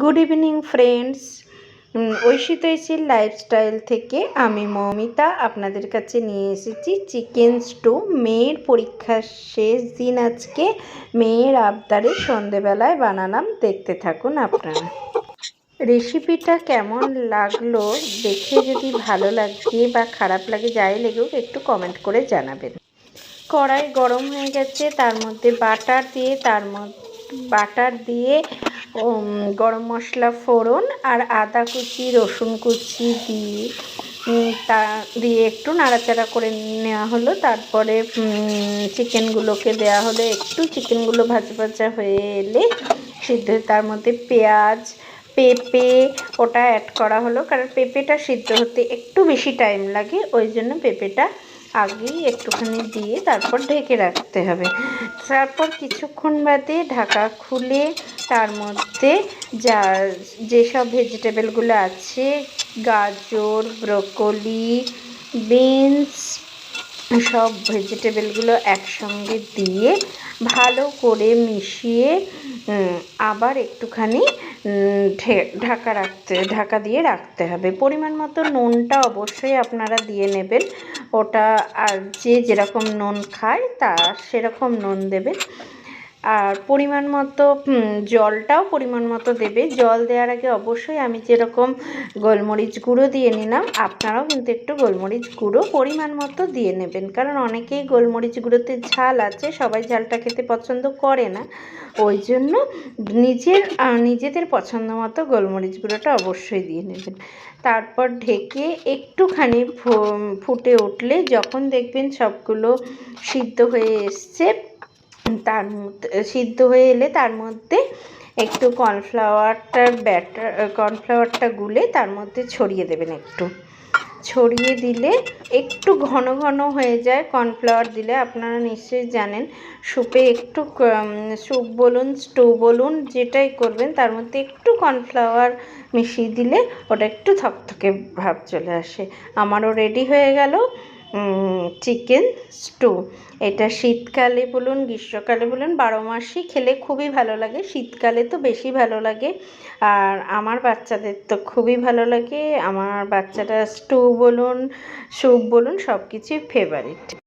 Good evening friends ঐশিত ঐশীর lifestyle থেকে আমি মমিতা আপনাদের কাছে নিয়ে এসেছি চিকেন স্টু মেয়ের পরীক্ষার শেষ দিন আজকে। মেয়ের আবদারে সন্ধেবেলায় বানালাম দেখতে থাকুন আপনারা। রেসিপিটা কেমন লাগল? দেখে যদি ভালো লাগে বা খারাপ লাগে, যাই লেগেও একটু কমেন্ট করে জানাবেন। কড়াই গরম হয়ে গেছে, তার মধ্যে বাটার দিয়ে, তার মধ্যে বাটার দিয়ে গরম মশলা ফোড়ন আর আদা কুচি, রসুন কুচি দিয়ে তা দিয়ে একটু নাড়াচাড়া করে নেওয়া হলো। তারপরে চিকেনগুলোকে দেওয়া হলো। একটু চিকেনগুলো ভাজা ভাজা হয়ে এলে সিদ্ধ তার মধ্যে পেঁয়াজ, পেঁপে ওটা অ্যাড করা হলো। কারণ পেঁপেটা সিদ্ধ হতে একটু বেশি টাইম লাগে, ওই জন্য পেঁপেটা আগেই একটুখানি দিয়ে তারপর ঢেকে রাখতে হবে। তারপর কিছুক্ষণ বাদে ঢাকা খুলে তার মধ্যে যা, যেসব ভেজিটেবলগুলো আছে, গাজর, ব্রকলি, বিনস, সব ভেজিটেবলগুলো একসঙ্গে দিয়ে ভালো করে মিশিয়ে আবার একটুখানি ঢাকা রাখতে, ঢাকা দিয়ে রাখতে হবে। পরিমাণ মতো নুনটা অবশ্যই আপনারা দিয়ে নেবেন। ওটা আর যে যেরকম নুন খায় তার সেরকম নুন দেবেন। আর পরিমাণ মতো জলটাও পরিমাণ মতো দেবে। জল দেওয়ার আগে অবশ্যই আমি যেরকম গোলমরিচ গুঁড়ো দিয়ে নিলাম, আপনারাও কিন্তু একটু গোলমরিচ গুঁড়ো পরিমাণ মতো দিয়ে নেবেন। কারণ অনেকেই গোলমরিচ গুঁড়োতে ঝাল আছে, সবাই ঝালটা খেতে পছন্দ করে না। ওই জন্য নিজের নিজেদের পছন্দ মতো গোলমরিচ গুঁড়োটা অবশ্যই দিয়ে নেবেন। তারপর ঢেকে একটুখানি ফুটে উঠলে যখন দেখবেন সবগুলো সিদ্ধ হয়ে এসছে তার সিদ্ধ হয়ে এলে তার মধ্যে একটু কর্নফ্লাওয়ারটার ব্যাটার, কর্নফ্লাওয়ারটা গুলে তার মধ্যে ছড়িয়ে দেবেন একটু। ছড়িয়ে দিলে একটু ঘন ঘন হয়ে যায় কর্নফ্লাওয়ার দিলে। আপনারা নিশ্চয়ই জানেন স্যুপে একটু স্যুপ বলুন, স্টু বলুন, যেটাই করবেন, তার মধ্যে একটু কর্নফ্লাওয়ার মিশিয়ে দিলে ওটা একটু থকথকে ভাব চলে আসে। আমারও রেডি হয়ে গেল। চিকেন স্টু এটা শীতকালে বলুন, গ্রীষ্মকালে বলুন, বারো মাসই খেলে খুবই ভালো লাগে। শীতকালে তো বেশি ভালো লাগে। আর আমার বাচ্চাদের তো খুবই ভালো লাগে। আমার বাচ্চাটা স্টু বলুন স্যুপ বলুন সব কিছুই ফেভারিট